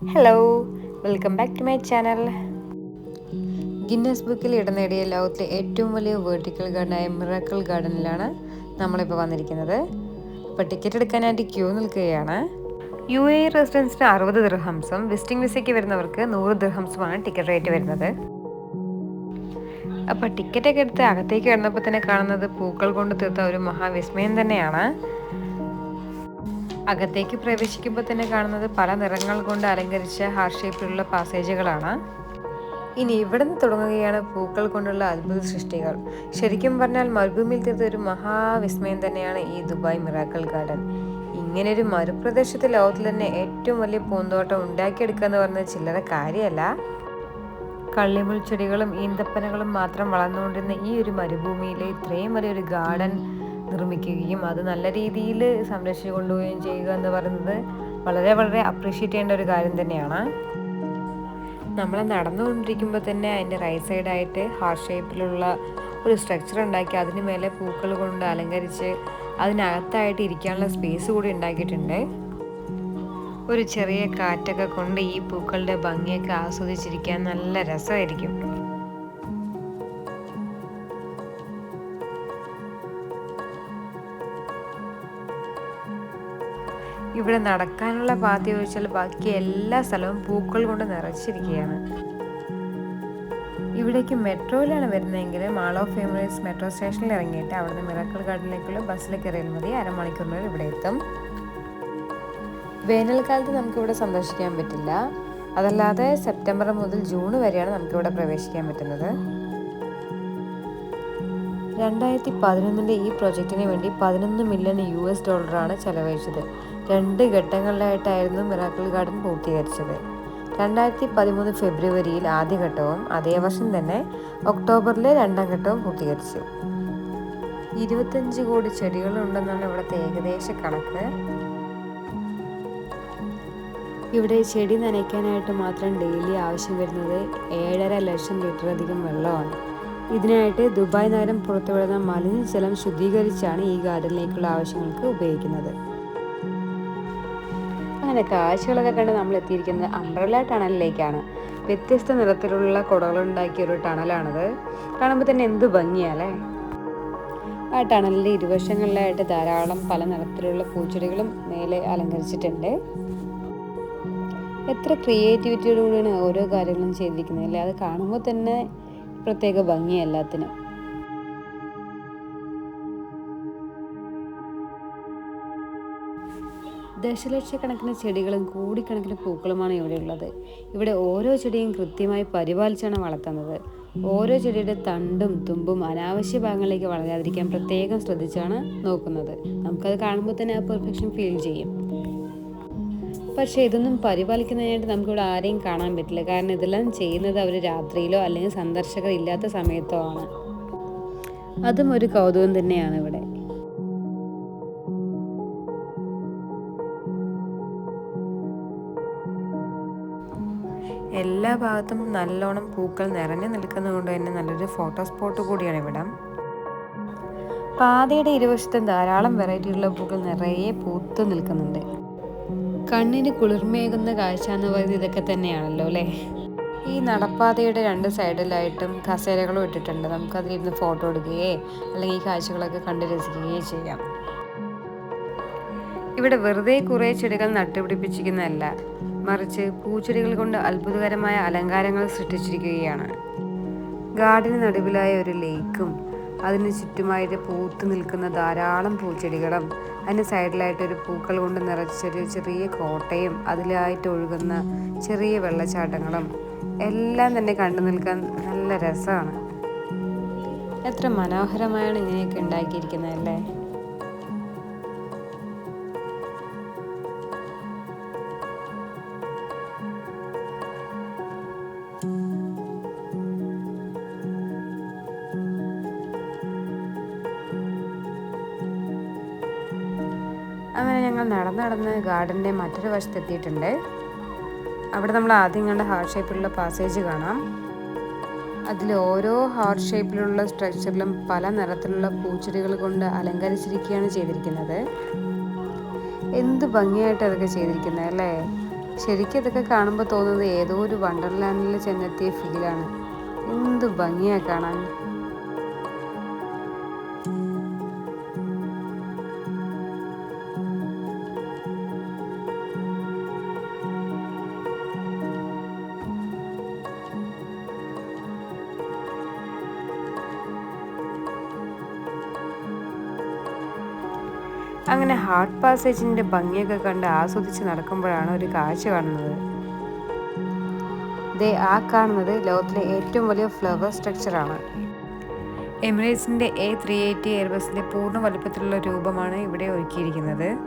Hello welcome back to my channel Guinness ബുക്കിൽ ഇടം നേടിയ ലോകത്തിലെ ഏറ്റവും വലിയ വേർട്ടിക്കൽ ഗാർഡനായ മിറാക്കിൾ ഗാർഡനിലാണ് നമ്മളിപ്പോൾ വന്നിരിക്കുന്നത്. അപ്പോൾ ടിക്കറ്റ് എടുക്കാനായിട്ട് ക്യൂ നിൽക്കുകയാണ്. യു എ റെസിഡൻസിന് അറുപത് ദൃഹംസം വിസിറ്റിംഗ് വിസയ്ക്ക് വരുന്നവർക്ക് നൂറ് ദൃഹംസമാണ് ടിക്കറ്റ് റേറ്റ് വരുന്നത്. അപ്പോൾ ടിക്കറ്റൊക്കെ എടുത്ത് അകത്തേക്ക് കിടന്നപ്പോൾ തന്നെ കാണുന്നത് പൂക്കൾ കൊണ്ട് തീർത്ത ഒരു മഹാവിസ്മയം തന്നെയാണ്. അകത്തേക്ക് പ്രവേശിക്കുമ്പോൾ തന്നെ കാണുന്നത് പല നിറങ്ങൾ കൊണ്ട് അലങ്കരിച്ച ഹാർട്ട് ഷേപ്പിലുള്ള പാസേജുകളാണ്. ഇനി ഇവിടെ നിന്ന് തുടങ്ങുകയാണ് പൂക്കൾ കൊണ്ടുള്ള അത്ഭുത സൃഷ്ടികൾ. ശരിക്കും പറഞ്ഞാൽ മരുഭൂമിയിൽ തീർത്ത ഒരു മഹാവിസ്മയം തന്നെയാണ് ഈ ദുബായ് മിറാക്കൽ ഗാർഡൻ. ഇങ്ങനെ ഒരു മരുപ്രദേശത്തെ ലോകത്തിൽ തന്നെ ഏറ്റവും വലിയ പൂന്തോട്ടം ഉണ്ടാക്കിയെടുക്കുക എന്ന് പറഞ്ഞത് ചില്ലറ കാര്യമല്ല. കള്ളിമുൾ ചെടികളും ഈന്തപ്പനകളും മാത്രം വളർന്നുകൊണ്ടിരുന്ന ഈ ഒരു മരുഭൂമിയിലെ ഇത്രയും വലിയൊരു ഗാർഡൻ നിർമ്മിക്കുകയും അത് നല്ല രീതിയിൽ സംരക്ഷിച്ചു കൊണ്ടുപോവുകയും ചെയ്യുക എന്ന് പറയുന്നത് വളരെ വളരെ അപ്രീഷിയേറ്റ് ചെയ്യേണ്ട ഒരു കാര്യം തന്നെയാണ്. നമ്മൾ നടന്നുകൊണ്ടിരിക്കുമ്പോൾ തന്നെ അതിന്റെ റൈറ്റ് സൈഡായിട്ട് ഹാർട്ട് ഷേപ്പിലുള്ള ഒരു സ്ട്രക്ചർ ഉണ്ടാക്കി അതിന് മേലെ പൂക്കൾ കൊണ്ട് അലങ്കരിച്ച് അതിനകത്തായിട്ട് ഇരിക്കാനുള്ള സ്പേസ് കൂടി ഉണ്ടാക്കിയിട്ടുണ്ട്. ഒരു ചെറിയ കാറ്റൊക്കെ കൊണ്ട് ഈ പൂക്കളുടെ ഭംഗിയൊക്കെ ആസ്വദിച്ചിരിക്കാൻ നല്ല രസമായിരിക്കും. ഇവിടെ നടക്കാനുള്ള പാത്തി ഒഴിച്ചാൽ ബാക്കി എല്ലാ സ്ഥലവും പൂക്കൾ കൊണ്ട് നിറച്ചിരിക്കുകയാണ്. ഇവിടേക്ക് മെട്രോയിലാണ് വരുന്നതെങ്കിൽ മാൾ ഓഫ് ഫേമറീസ് മെട്രോ സ്റ്റേഷനിൽ ഇറങ്ങിയിട്ട് അവിടുന്ന് മിറക്കൽ ഗാർഡനിലേക്കുള്ള ബസ്സിൽ കയറിയാൽ മതി. അരമണിക്കൂറിനുള്ളിൽ ഇവിടെ എത്തും. വേനൽക്കാലത്ത് നമുക്കിവിടെ സന്ദർശിക്കാൻ പറ്റില്ല. അതല്ലാതെ സെപ്റ്റംബർ മുതൽ ജൂൺ വരെയാണ് നമുക്കിവിടെ പ്രവേശിക്കാൻ പറ്റുന്നത്. രണ്ടായിരത്തി പതിനൊന്നിന്റെ ഈ പ്രൊജക്റ്റിന് വേണ്ടി പതിനൊന്ന് മില്യൺ യു എസ് ഡോളറാണ് ചെലവഴിച്ചത്. രണ്ട് ഘട്ടങ്ങളിലായിട്ടായിരുന്നു മിറാക്കിൾ ഗാർഡൻ പൂർത്തീകരിച്ചത്. രണ്ടായിരത്തി പതിമൂന്ന് ഫെബ്രുവരിയിൽ ആദ്യ ഘട്ടവും അതേ വർഷം തന്നെ ഒക്ടോബറിൽ രണ്ടാം ഘട്ടവും പൂർത്തീകരിച്ചു. ഇരുപത്തഞ്ച് കോടി ചെടികളുണ്ടെന്നാണ് ഇവിടുത്തെ ഏകദേശ കണക്ക്. ഇവിടെ ചെടി നനയ്ക്കാനായിട്ട് മാത്രം ഡെയിലി ആവശ്യം വരുന്നത് ഏഴര ലക്ഷം ലിറ്റർ അധികം വെള്ളമാണ്. ഇതിനായിട്ട് ദുബായ് നഗരം പുറത്തുവിടുന്ന മലിനജലം ശുദ്ധീകരിച്ചാണ് ഈ ഗാർഡനിലേക്കുള്ള ആവശ്യങ്ങൾക്ക് ഉപയോഗിക്കുന്നത്. അങ്ങനെ കാഴ്ചകളൊക്കെ കണ്ട് നമ്മൾ എത്തിയിരിക്കുന്നത് അംബ്രല ടണലിലേക്കാണ്. വ്യത്യസ്ത നിറത്തിലുള്ള കുടകളുണ്ടാക്കിയ ഒരു ടണലാണത്. കാണുമ്പോൾ തന്നെ എന്ത് ഭംഗിയാലേ ആ ടണലിന്റെ ഇരുവശങ്ങളിലായിട്ട് ധാരാളം പല നിറത്തിലുള്ള പൂച്ചെടികളും മേലെ അലങ്കരിച്ചിട്ടുണ്ട്. എത്ര ക്രിയേറ്റിവിറ്റിയോടുകൂടിയാണ് ഓരോ കാര്യങ്ങളും ചെയ്തിരിക്കുന്നത് അല്ലേ? അത് കാണുമ്പോൾ തന്നെ പ്രത്യേക ഭംഗി എല്ലാത്തിനും. ദശലക്ഷക്കണക്കിന് ചെടികളും കൂടിക്കണക്കിന് പൂക്കളുമാണ് ഇവിടെയുള്ളത് ഇവിടെ ഓരോ ചെടിയും കൃത്യമായി പരിപാലിച്ചാണ് വളർത്തുന്നത്. ഓരോ ചെടിയുടെ തണ്ടും തുമ്പും അനാവശ്യ ഭാഗങ്ങളിലേക്ക് വളരാതിരിക്കാൻ പ്രത്യേകം ശ്രദ്ധിച്ചാണ് നോക്കുന്നത്. നമുക്കത് കാണുമ്പോൾ തന്നെ ആ പെർഫെക്ഷൻ ഫീൽ ചെയ്യും. പക്ഷേ ഇതൊന്നും പരിപാലിക്കുന്നതിനായിട്ട് നമുക്കിവിടെ ആരെയും കാണാൻ പറ്റില്ല. കാരണം ഇതെല്ലാം ചെയ്യുന്നത് അവർ രാത്രിയിലോ അല്ലെങ്കിൽ സന്ദർശകർ ഇല്ലാത്ത സമയത്തോ ആണ്. അതും ഒരു കൗതുകം തന്നെയാണ് ഇവിടെ. എല്ലാ ഭാഗത്തും നല്ലോണം പൂക്കൾ നിറഞ്ഞു നിൽക്കുന്നതുകൊണ്ട് തന്നെ നല്ലൊരു ഫോട്ടോ സ്പോട്ട് കൂടിയാണ് ഇവിടം. പാതയുടെ ഇരുവശത്തും ധാരാളം വെറൈറ്റിയുള്ള പൂക്കൾ നിറയെ പൂത്തു നിൽക്കുന്നുണ്ട്. കണ്ണിന് കുളിർമേകുന്ന കാഴ്ച എന്ന് പറയുന്നത് ഇതൊക്കെ തന്നെയാണല്ലോ അല്ലേ? ഈ നടപ്പാതയുടെ രണ്ട് സൈഡിലായിട്ടും കസേരകളും ഇട്ടിട്ടുണ്ട്. നമുക്ക് അതിലിരുന്ന് ഫോട്ടോ എടുക്കുകയോ അല്ലെങ്കിൽ ഈ കാഴ്ചകളൊക്കെ കണ്ട് രസിക്കുകയോ ചെയ്യാം. ഇവിടെ വെറുതെ കുറേ ചെടികൾ നട്ടുപിടിപ്പിച്ചിരിക്കുന്നതല്ല. മറിച്ച് പൂച്ചെടികൾ കൊണ്ട് അത്ഭുതകരമായ അലങ്കാരങ്ങൾ സൃഷ്ടിച്ചിരിക്കുകയാണ്. ഗാർഡന് നടുവിലായ ഒരു ലേക്കും അതിന് ചുറ്റുമായിട്ട് പൂത്തു നിൽക്കുന്ന ധാരാളം പൂച്ചെടികളും അതിന് സൈഡിലായിട്ട് ഒരു പൂക്കൾ കൊണ്ട് നിറച്ചൊരു ചെറിയ കോട്ടയും അതിലായിട്ട് ഒഴുകുന്ന ചെറിയ വെള്ളച്ചാട്ടങ്ങളും എല്ലാം തന്നെ കണ്ടു നിൽക്കാൻ നല്ല രസമാണ്. എത്ര മനോഹരമായാണ് ഇങ്ങനെയൊക്കെ ഉണ്ടാക്കിയിരിക്കുന്നത് അല്ലേ? നടന്ന് ഗാർഡന്റെ മറ്റൊരു വശത്തെത്തിയിട്ടുണ്ട്. അവിടെ നമ്മൾ ആദ്യം കണ്ട ഹാർട്ട് ഷേപ്പിലുള്ള പാസേജ് കാണാം. അതിൽ ഓരോ ഹാർട്ട് ഷേപ്പിലുള്ള സ്ട്രക്ചറിലും പല നിറത്തിലുള്ള പൂച്ചെടികൾ കൊണ്ട് അലങ്കരിച്ചിരിക്കുകയാണ് ചെയ്തിരിക്കുന്നത്. എന്ത് ഭംഗിയായിട്ട് അതൊക്കെ ചെയ്തിരിക്കുന്നത് അല്ലേ? ശരിക്കും അതൊക്കെ കാണുമ്പോൾ തോന്നുന്നത് ഏതോ ഒരു വണ്ടർലാൻഡിൽ ചെന്നെത്തിയ ഫീലാണ് എന്ത് ഭംഗിയാ കാണാൻ. അങ്ങനെ ഹാർട്ട് പാസേജിന്റെ ഭംഗിയൊക്കെ കണ്ട് ആസ്വദിച്ച് നടക്കുമ്പോഴാണ് ഒരു കാഴ്ച കാണുന്നത്. ദേ ആ കാണുന്നത് ലോകത്തിലെ ഏറ്റവും വലിയ ഫ്ലവർ സ്ട്രക്ചറാണ് എമിറേറ്റ്സിന്റെ എ ത്രീ എയ്റ്റി എയർബസിന്റെ പൂർണ വലുപ്പത്തിലുള്ള രൂപമാണ് ഇവിടെ ഒരുക്കിയിരിക്കുന്നത്.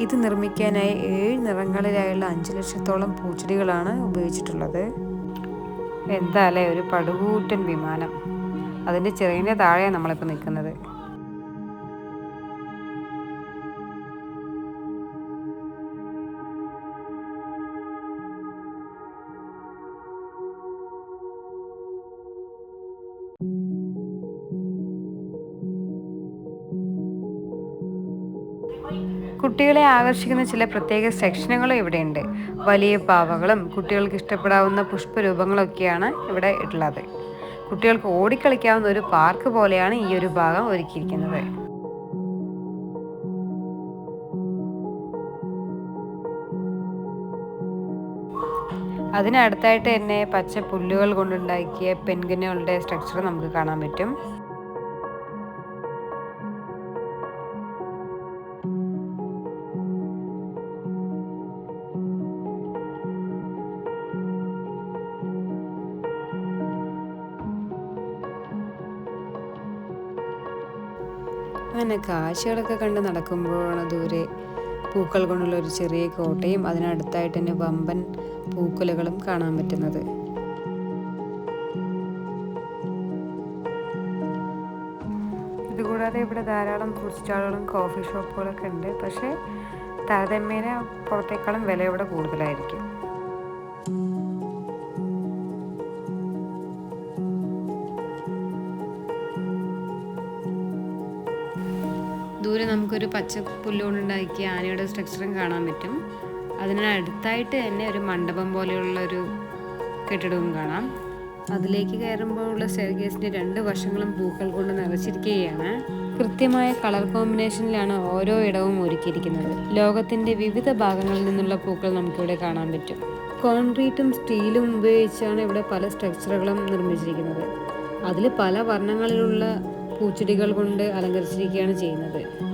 ഇത് നിർമ്മിക്കാനായി ഏഴ് നിറങ്ങളിലായുള്ള അഞ്ച് ലക്ഷത്തോളം പൂച്ചെടികളാണ് ഉപയോഗിച്ചിട്ടുള്ളത്. എന്താലേ ഒരു പടുകൂറ്റൻ വിമാനം. അതിന്റെ ചെറിയ താഴെയാണ് നമ്മളിപ്പോൾ നിൽക്കുന്നത്. കുട്ടികളെ ആകർഷിക്കുന്ന ചില പ്രത്യേക സെക്ഷനുകളും ഇവിടെയുണ്ട്. വലിയ പാവകളും കുട്ടികൾക്ക് ഇഷ്ടപ്പെടാവുന്ന പുഷ്പരൂപങ്ങളൊക്കെയാണ് ഇവിടെ ഉള്ളത് കുട്ടികൾക്ക് ഓടിക്കളിക്കാവുന്ന ഒരു പാർക്ക് പോലെയാണ് ഈ ഒരു ഭാഗം ഒരുക്കിയിരിക്കുന്നത്. അതിനടുത്തായിട്ട് തന്നെ പച്ച പുല്ലുകൾ കൊണ്ടുണ്ടാക്കിയ പെൻഗിനുകളുടെ സ്ട്രക്ചർ നമുക്ക് കാണാൻ പറ്റും. അങ്ങനെ കാഴ്ചകളൊക്കെ കണ്ട് നടക്കുമ്പോഴാണ് ദൂരെ പൂക്കൾ കൊണ്ടുള്ള ഒരു ചെറിയ കോട്ടയും അതിനടുത്തായിട്ട് തന്നെ വമ്പൻ പൂക്കുലകളും കാണാൻ പറ്റുന്നത്. ഇതുകൂടാതെ ഇവിടെ ധാരാളം ഫുഡ് സ്റ്റാളുകളും കോഫി ഷോപ്പുകളൊക്കെ ഉണ്ട്. പക്ഷേ താരതമ്യേന പുറത്തേക്കാളും വില ഇവിടെ കൂടുതലായിരിക്കും. ദൂരെ നമുക്കൊരു പച്ച പുല്ലുകൊണ്ടുണ്ടാക്കിയ ആനയുടെ സ്ട്രക്ചറും കാണാൻ പറ്റും. അതിനടുത്തായിട്ട് തന്നെ ഒരു മണ്ഡപം പോലെയുള്ള ഒരു കെട്ടിടവും കാണാം. അതിലേക്ക് കയറുമ്പോഴുള്ള സ്റ്റെയർകേസിന്റെ രണ്ട് വശങ്ങളും പൂക്കൾ കൊണ്ട് നിറച്ചിരിക്കുകയാണ്. കൃത്യമായ കളർ കോമ്പിനേഷനിലാണ് ഓരോ ഇടവും ഒരുക്കിയിരിക്കുന്നത്. ലോകത്തിന്റെ വിവിധ ഭാഗങ്ങളിൽ നിന്നുള്ള പൂക്കൾ നമുക്കിവിടെ കാണാൻ പറ്റും. കോൺക്രീറ്റും സ്റ്റീലും ഉപയോഗിച്ചാണ് ഇവിടെ പല സ്ട്രക്ചറുകളും നിർമ്മിച്ചിരിക്കുന്നത്. അതിൽ പല വർണങ്ങളിലുള്ള പൂച്ചെടികൾ കൊണ്ട് അലങ്കരിച്ചിരിക്കുകയാണ് ചെയ്യുന്നത്.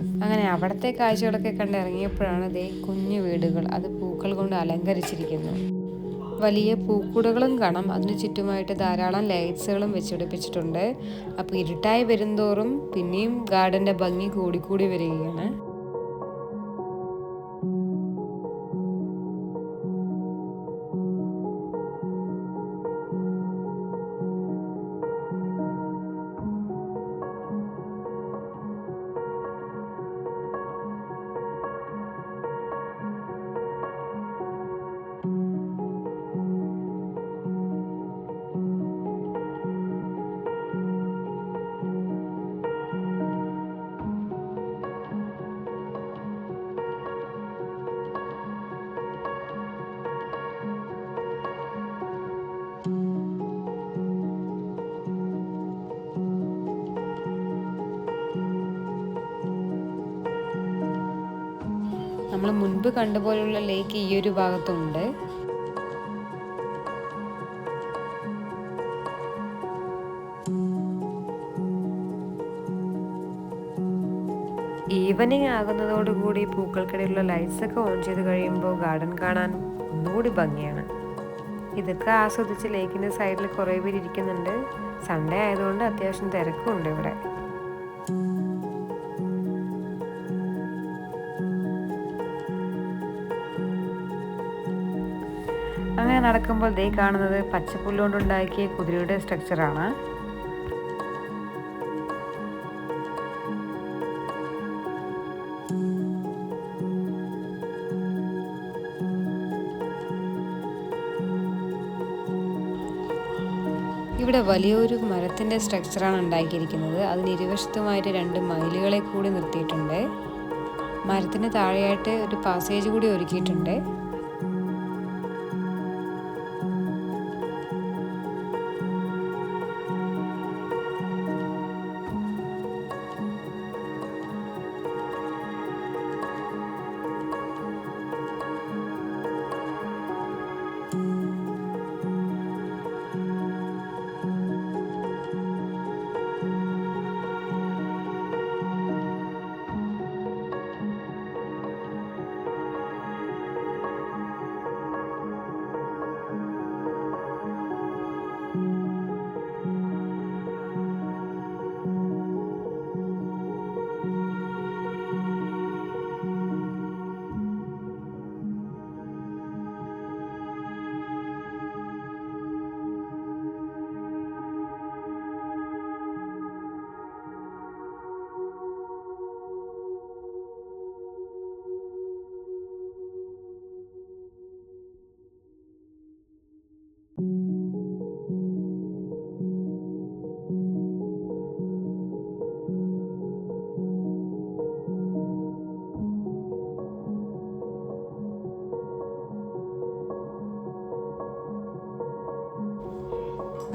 അങ്ങനെ അവിടുത്തെ കാഴ്ചകളൊക്കെ കണ്ട് ഇറങ്ങിയപ്പോഴാണ് ദേ കുഞ്ഞു വീടുകൾ. അത് പൂക്കൾ കൊണ്ട് അലങ്കരിച്ചിരിക്കുന്നു. വലിയ പൂക്കുടകളും കാണാം. അതിന് ചുറ്റുമായിട്ട് ധാരാളം ലൈറ്റ്സുകളും വെച്ചുപിടിപ്പിച്ചിട്ടുണ്ട്. അപ്പോൾ ഇരുട്ടായി വരുന്തോറും പിന്നെയും ഗാർഡന്റെ ഭംഗി കൂടിക്കൂടി വരികയാണ്. നമ്മൾ മുൻപ് കണ്ട പോലെയുള്ള ലേക്ക് ഈ ഒരു ഭാഗത്തുണ്ട്. ഈവനിങ് ആകുന്നതോടുകൂടി പൂക്കൾക്കിടയിലുള്ള ലൈറ്റ്സ് ഒക്കെ ഓൺ ചെയ്ത് കഴിയുമ്പോൾ ഗാർഡൻ കാണാൻ ഒന്നുകൂടി ഭംഗിയാണ്. ഇതൊക്കെ ആസ്വദിച്ച് ലേക്കിന്റെ സൈഡിൽ കുറേ പേര് ഇരിക്കുന്നുണ്ട്. സൺഡേ ആയതുകൊണ്ട് അത്യാവശ്യം തിരക്കുണ്ട് ഇവിടെ. അങ്ങനെ നടക്കുമ്പോൾ ദേ കാണുന്നത് പച്ചപ്പുല്ലുകൊണ്ടുണ്ടാക്കിയ കുതിരയുടെ സ്ട്രക്ചറാണ് ഇവിടെ വലിയൊരു മരത്തിന്റെ സ്ട്രക്ചറാണ് ഉണ്ടാക്കിയിരിക്കുന്നത്. അതിന് ഇരുവശത്തുമായിട്ട് രണ്ട് മയിലുകളെ കൂടി നിർത്തിയിട്ടുണ്ട്. മരത്തിന് താഴെയായിട്ട് ഒരു പാസേജ് കൂടി ഒരുക്കിയിട്ടുണ്ട്.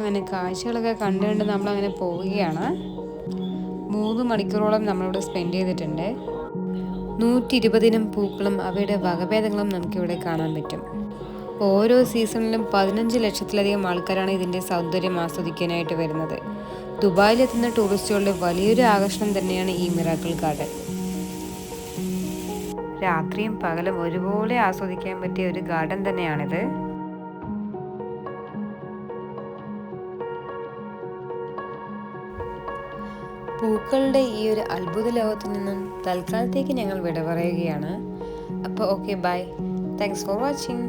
അങ്ങനെ കാഴ്ചകളൊക്കെ കണ്ടു കണ്ട് നമ്മളങ്ങനെ പോവുകയാണ്. മൂന്ന് മണിക്കൂറോളം നമ്മളിവിടെ സ്പെൻഡ് ചെയ്തിട്ടുണ്ട്. നൂറ്റി ഇരുപതിനും പൂക്കളും അവയുടെ വകഭേദങ്ങളും നമുക്കിവിടെ കാണാൻ പറ്റും. ഓരോ സീസണിലും പതിനഞ്ച് ലക്ഷത്തിലധികം ആൾക്കാരാണ് ഇതിന്റെ സൗന്ദര്യം ആസ്വദിക്കാനായിട്ട് വരുന്നത്. ദുബായിലെത്തുന്ന ടൂറിസ്റ്റുകളുടെ വലിയൊരു ആകർഷണം തന്നെയാണ് ഈ മിറാക്കിൾ ഗാർഡൻ. രാത്രിയും പകലും ഒരുപോലെ ആസ്വദിക്കാൻ പറ്റിയ ഒരു ഗാർഡൻ തന്നെയാണിത്. പൂക്കളുടെ ഈ ഒരു അത്ഭുത ലോകത്തു നിന്നും തൽക്കാലത്തേക്ക് ഞങ്ങൾ വിട പറയുകയാണ്. അപ്പോൾ okay bye thanks for watching